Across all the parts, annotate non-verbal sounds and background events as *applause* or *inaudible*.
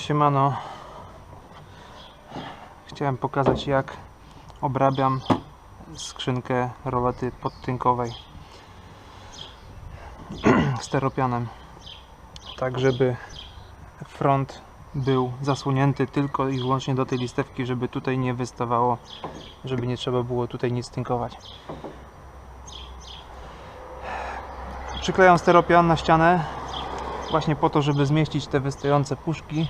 Siemano. Chciałem pokazać jak obrabiam skrzynkę rolety podtynkowej *clears throat* steropianem. Tak żeby front był zasłonięty tylko i wyłącznie do tej listewki, żeby tutaj nie wystawało, żeby nie trzeba było tutaj nic tynkować. Przyklejam steropian na ścianę właśnie po to, żeby zmieścić te wystające puszki.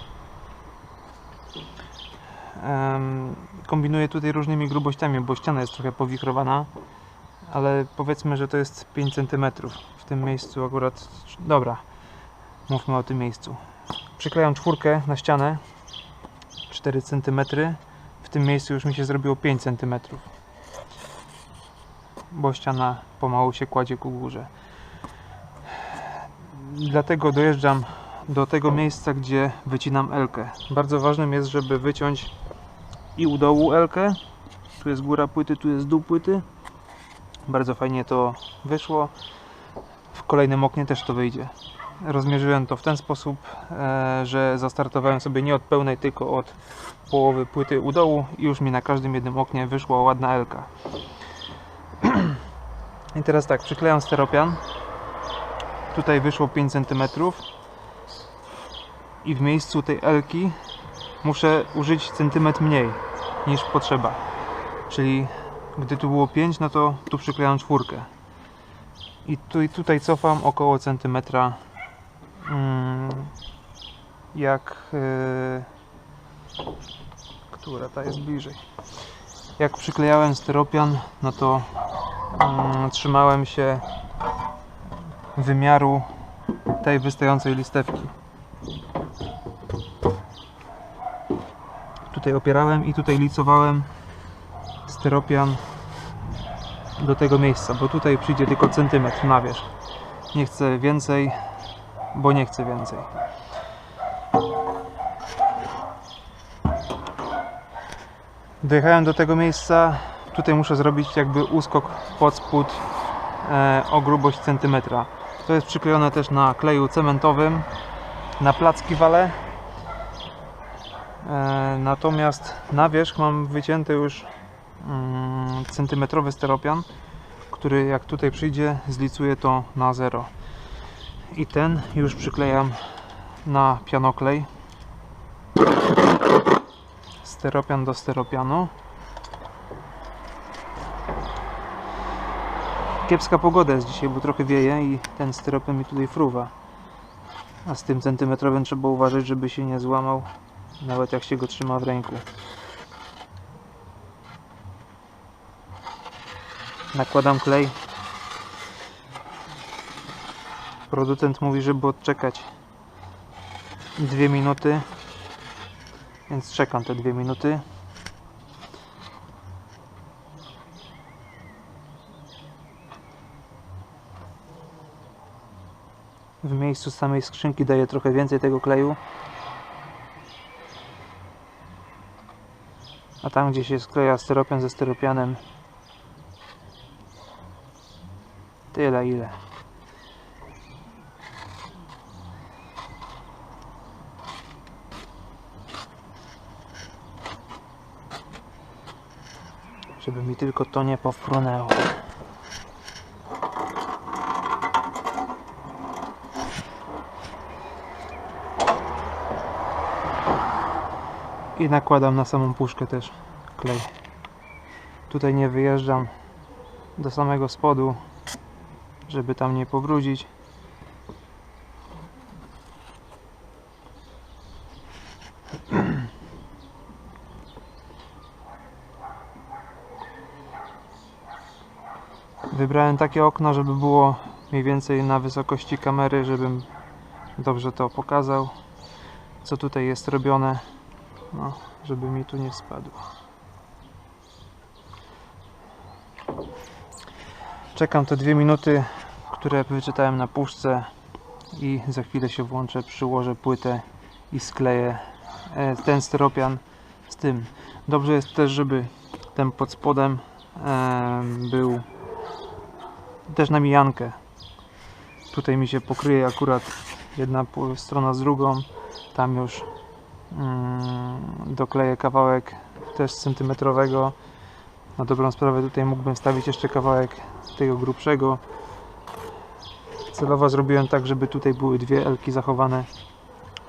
Kombinuję tutaj różnymi grubościami, bo ściana jest trochę powichrowana, ale powiedzmy, że to jest 5 cm. W tym miejscu akurat. Dobra, mówmy o tym miejscu. Przyklejam czwórkę na ścianę 4 cm. W tym miejscu już mi się zrobiło 5 cm, bo ściana pomału się kładzie ku górze dlatego dojeżdżam do tego miejsca, gdzie wycinam elkę. Bardzo ważnym jest, żeby wyciąć i u dołu elkę. Tu jest góra płyty, tu jest dół płyty. Bardzo fajnie to wyszło. W kolejnym oknie też to wyjdzie. Rozmierzyłem to w ten sposób, e, że zastartowałem sobie nie od pełnej, tylko od połowy płyty u dołu i już mi na każdym jednym oknie wyszła ładna elka. *clears throat* I teraz tak, przyklejam steropian tutaj wyszło 5 cm i w miejscu tej elki muszę użyć centymetr mniej niż potrzeba. Czyli gdy tu było 5 no to tu przyklejam czwórkę. I tu, tutaj cofam około centymetra mm, jak yy, która ta jest bliżej. Jak przyklejałem steropian no to mm, trzymałem się wymiaru tej wystającej listewki. Tutaj opierałem i tutaj licowałem steropian do tego miejsca, bo tutaj przyjdzie tylko centymetr na wierzch. Nie chcę więcej, bo nie chcę więcej. Dojechałem do tego miejsca. Tutaj muszę zrobić jakby uskok pod spód e, o grubość centymetra. To jest przyklejone też na kleju cementowym na placki wale. E, natomiast na wierzch mam wycięty już mm, centymetrowy steropian, który jak tutaj przyjdzie zlicuje to na zero. I ten już przyklejam na pianoklej. Steropian do steropianu. Kiepska pogoda jest dzisiaj, bo trochę wieje i ten styropian mi tutaj fruwa. A z tym centymetrowym trzeba uważać, żeby się nie złamał, nawet jak się go trzyma w ręku. Nakładam klej. Producent mówi, żeby odczekać dwie minuty, więc czekam te dwie minuty. w miejscu samej skrzynki daję trochę więcej tego kleju a tam gdzie się skleja styropian ze styropianem. Tyle ile. Żeby mi tylko to nie powprunęło i nakładam na samą puszkę też klej. Tutaj nie wyjeżdżam do samego spodu żeby tam nie pobrudzić. *clears throat* Wybrałem takie okno żeby było mniej więcej na wysokości kamery żebym dobrze to pokazał co tutaj jest robione no, żeby mi tu nie spadło. Czekam te dwie minuty, które wyczytałem na puszce i za chwilę się włączę, przyłożę płytę i skleję e, ten styropian z tym. Dobrze jest też, żeby ten pod spodem był też na mijankę. Tutaj mi się pokryje akurat jedna strona z drugą. Tam już dokleję kawałek też centymetrowego. Na dobrą sprawę tutaj mógłbym wstawić jeszcze kawałek tego grubszego. Celowo zrobiłem tak, żeby tutaj były dwie elki zachowane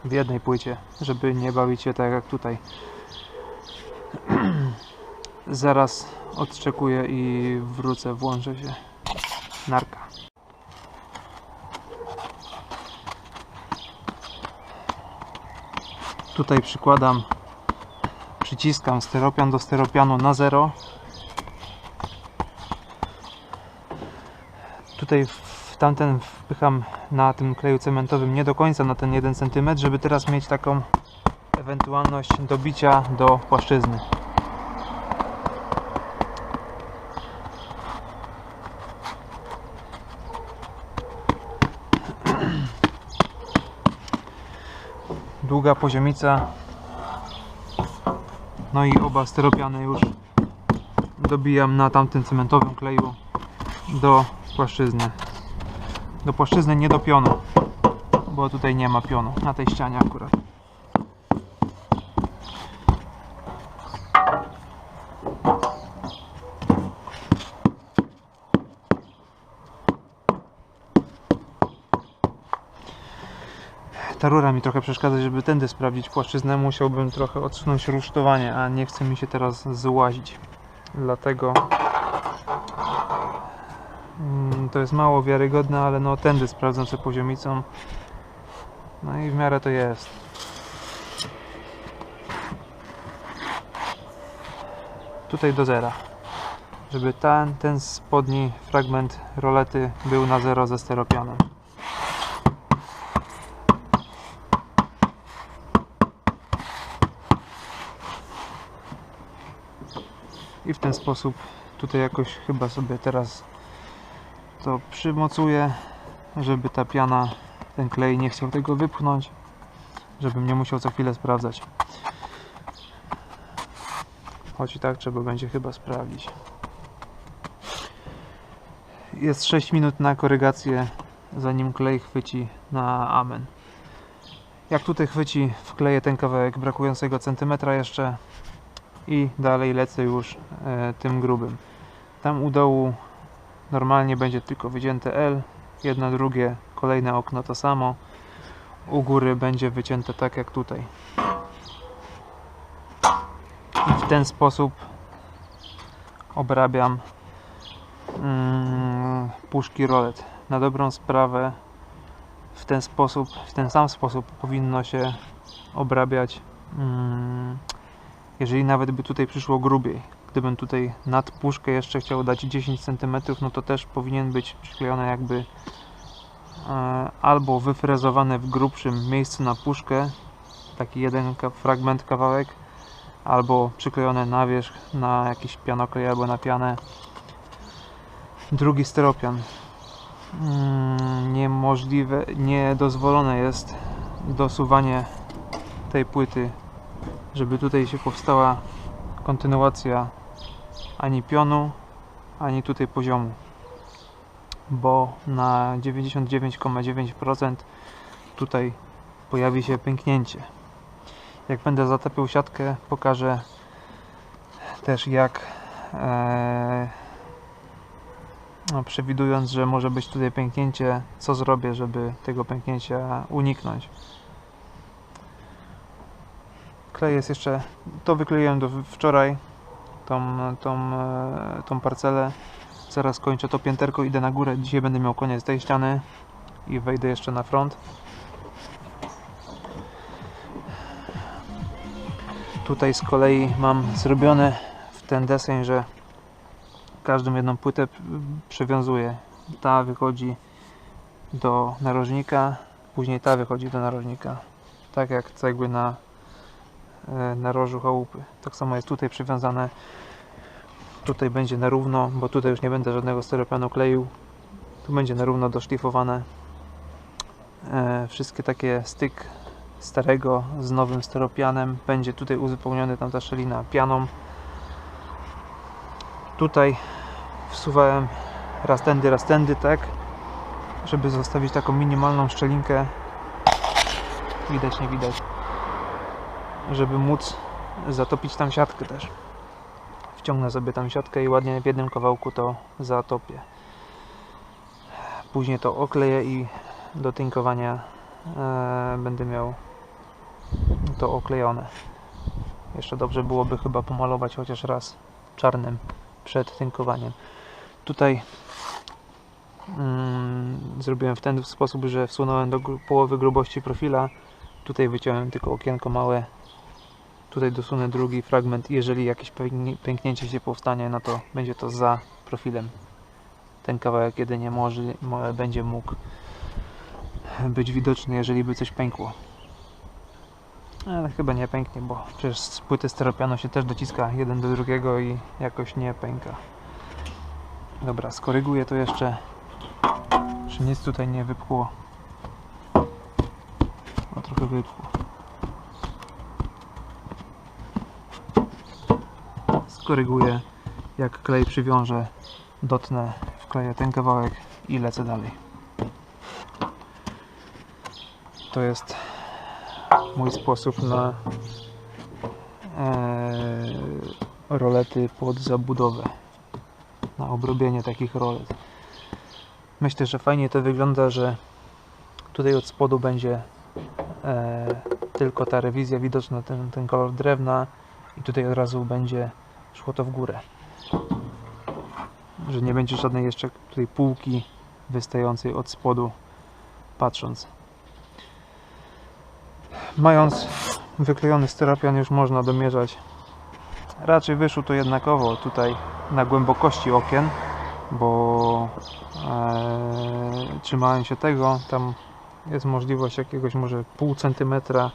w jednej płycie, żeby nie bawić się tak jak tutaj. *clears throat* Zaraz odczekuję i wrócę, włączę się. Narka. Tutaj przykładam, przyciskam steropian do steropianu na zero. Tutaj w tamten wpycham na tym kleju cementowym nie do końca na ten 1 cm, żeby teraz mieć taką ewentualność dobicia do płaszczyzny. Długa poziomica. No i oba steropiany już dobijam na tamtym cementowym kleju do płaszczyzny. Do płaszczyzny, nie do pionu, bo tutaj nie ma pionu na tej ścianie akurat. Ta rura mi trochę przeszkadza, żeby tędy sprawdzić płaszczyznę, musiałbym trochę odsunąć rusztowanie, a nie chce mi się teraz złazić. Dlatego mm, to jest mało wiarygodne, ale no tędy sprawdzam sobie poziomicą. No i w miarę to jest. Tutaj do zera. Żeby ten, ten spodni fragment rolety był na zero ze steropianem. Ten sposób tutaj jakoś chyba sobie teraz to przymocuję, żeby ta piana, ten klej nie chciał tego wypchnąć, żebym nie musiał co chwilę sprawdzać. Choć i tak trzeba będzie chyba sprawdzić. Jest 6 minut na korygację, zanim klej chwyci na amen. Jak tutaj chwyci, wkleję ten kawałek brakującego centymetra jeszcze, i dalej lecę już e, tym grubym. Tam u dołu normalnie będzie tylko wycięte L, jedno, drugie, kolejne okno to samo. U góry będzie wycięte tak jak tutaj. I w ten sposób obrabiam mm, puszki rolet. Na dobrą sprawę w ten sposób, w ten sam sposób powinno się obrabiać mm, jeżeli nawet by tutaj przyszło grubiej, gdybym tutaj nad puszkę jeszcze chciał dać 10 cm, no to też powinien być przyklejone jakby e, albo wyfrezowane w grubszym miejscu na puszkę, taki jeden fragment, kawałek, albo przyklejone na wierzch na jakiś pianoklej albo na pianę. Drugi steropian. Mm, niemożliwe, niedozwolone jest dosuwanie tej płyty żeby tutaj się powstała kontynuacja ani pionu, ani tutaj poziomu. Bo na 99,9% tutaj pojawi się pęknięcie. Jak będę zatapiał siatkę pokażę też jak e, no, przewidując, że może być tutaj pęknięcie co zrobię, żeby tego pęknięcia uniknąć klej jest jeszcze, to wykleiłem do wczoraj, tą, tą, e, tą parcelę. Zaraz kończę to pięterko, idę na górę. Dzisiaj będę miał koniec tej ściany i wejdę jeszcze na front. Tutaj z kolei mam zrobione w ten deseń, że każdą jedną płytę przywiązuję. Ta wychodzi do narożnika, później ta wychodzi do narożnika. Tak jak cegły na E, narożu chałupy. Tak samo jest tutaj przywiązane. Tutaj będzie na równo, bo tutaj już nie będę żadnego steropianu kleił. Tu będzie na równo doszlifowane. E, wszystkie takie styk starego z nowym steropianem będzie tutaj uzupełniony tam ta szczelina pianą. Tutaj wsuwałem raz tędy, raz tędy, tak, żeby zostawić taką minimalną szczelinkę. Widać, nie widać żeby móc zatopić tam siatkę też. Wciągnę sobie tam siatkę i ładnie w jednym kawałku to zatopię. Później to okleję i do tynkowania e, będę miał to oklejone. Jeszcze dobrze byłoby chyba pomalować chociaż raz czarnym przed tynkowaniem. Tutaj mm, zrobiłem w ten sposób, że wsunąłem do połowy grubości profila. Tutaj wyciąłem tylko okienko małe. Tutaj dosunę drugi fragment. Jeżeli jakieś pęknięcie się powstanie, no to będzie to za profilem. Ten kawałek jedynie może, mo- będzie mógł być widoczny, jeżeli by coś pękło. Ale chyba nie pęknie, bo przecież z płyty steropianu się też dociska jeden do drugiego i jakoś nie pęka. Dobra, skoryguję to jeszcze, czy nic tutaj nie wypchło. O, trochę wypchło. Skoryguję, jak klej przywiążę, dotnę, wkleję ten kawałek i lecę dalej. To jest mój sposób na e, rolety pod zabudowę. Na obrobienie takich rolet. Myślę, że fajnie to wygląda, że tutaj od spodu będzie e, tylko ta rewizja widoczna, ten, ten kolor drewna i tutaj od razu będzie szło to w górę. Że nie będzie żadnej jeszcze tutaj półki wystającej od spodu patrząc. Mając wyklejony styropian już można domierzać. Raczej wyszło to jednakowo tutaj na głębokości okien, bo e, trzymałem się tego, tam jest możliwość jakiegoś może pół centymetra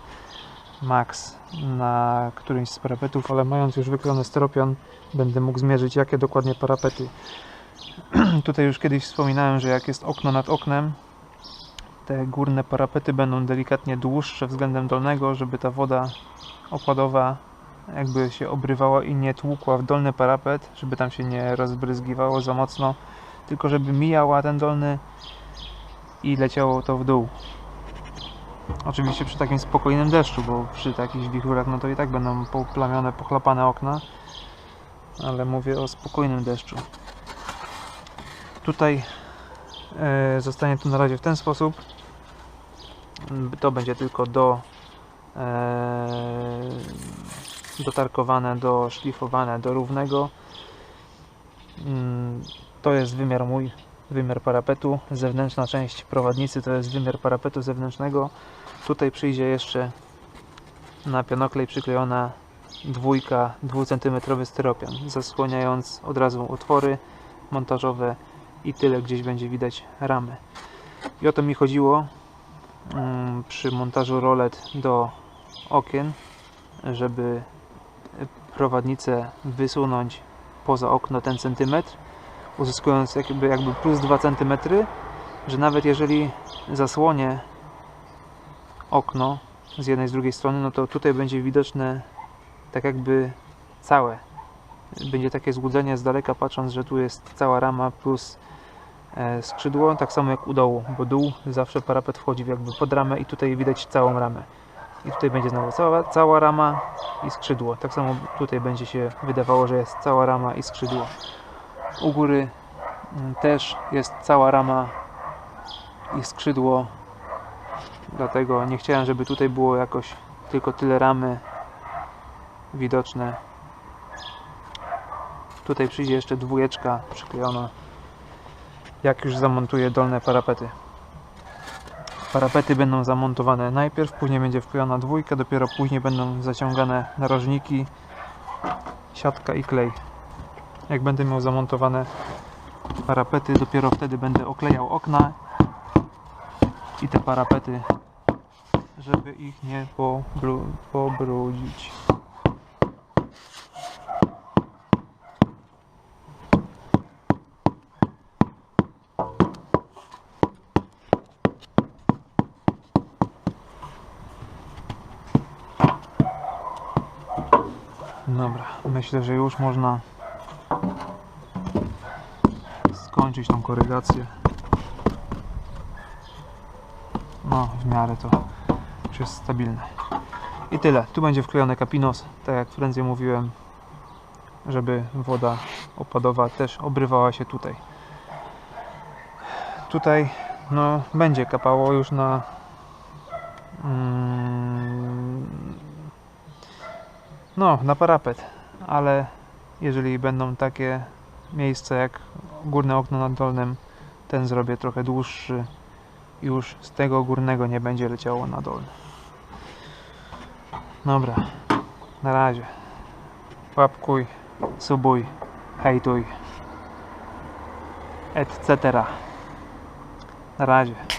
max na którymś z parapetów, ale mając już wyklejony styropian będę mógł zmierzyć jakie dokładnie parapety. *clears throat* tutaj już kiedyś wspominałem, że jak jest okno nad oknem, te górne parapety będą delikatnie dłuższe względem dolnego, żeby ta woda opadowa jakby się obrywała i nie tłukła w dolny parapet, żeby tam się nie rozbryzgiwało za mocno, tylko żeby mijała ten dolny i leciało to w dół. Oczywiście przy takim spokojnym deszczu, bo przy takich wichurach no to i tak będą poplamione, pochlapane okna, ale mówię o spokojnym deszczu. Tutaj e, zostanie to na razie w ten sposób. To będzie tylko do e, dotarkowane, doszlifowane do równego. Mm, To jest wymiar mój, wymiar parapetu. Zewnętrzna część prowadnicy to jest wymiar parapetu zewnętrznego. Tutaj przyjdzie jeszcze na pionoklej przyklejona dwójka 2 cm styropian, zasłaniając od razu otwory montażowe i tyle gdzieś będzie widać ramy. I o to mi chodziło mm, przy montażu rolet do okien, żeby prowadnicę wysunąć poza okno ten centymetr, uzyskując jakby, jakby plus 2 cm, że nawet jeżeli zasłonię okno z jednej z drugiej strony, no to tutaj będzie widoczne tak jakby całe. Będzie takie złudzenie z daleka patrząc, że tu jest cała rama plus e, skrzydło, tak samo jak u dołu, bo dół zawsze parapet wchodzi jakby pod ramę i tutaj widać całą ramę. I tutaj będzie znowu cała, cała rama i skrzydło. Tak samo tutaj będzie się wydawało, że jest cała rama i skrzydło. U góry mm, też jest cała rama i skrzydło. Dlatego nie chciałem, żeby tutaj było jakoś tylko tyle ramy widoczne. Tutaj przyjdzie jeszcze dwójeczka przyklejona jak już zamontuję dolne parapety. Parapety będą zamontowane najpierw, później będzie wklejona dwójka, dopiero później będą zaciągane narożniki, siatka i klej. Jak będę miał zamontowane parapety, dopiero wtedy będę oklejał okna i te parapety, żeby ich nie pobru pobrudzić. Dobra, myślę, że już można skończyć tą korygację. No, w miarę to już jest stabilne. I tyle. Tu będzie wklejony kapinos, tak jak prędzej mówiłem, żeby woda opadowa też obrywała się tutaj. Tutaj no, będzie kapało już na mm, no, na parapet, ale jeżeli będą takie miejsca jak górne okno nad dolnym, ten zrobię trochę dłuższy i już z tego górnego nie będzie leciało na dolny. Dobra, na razie. Łapkuj, subuj, hejtuj, etc. Na razie.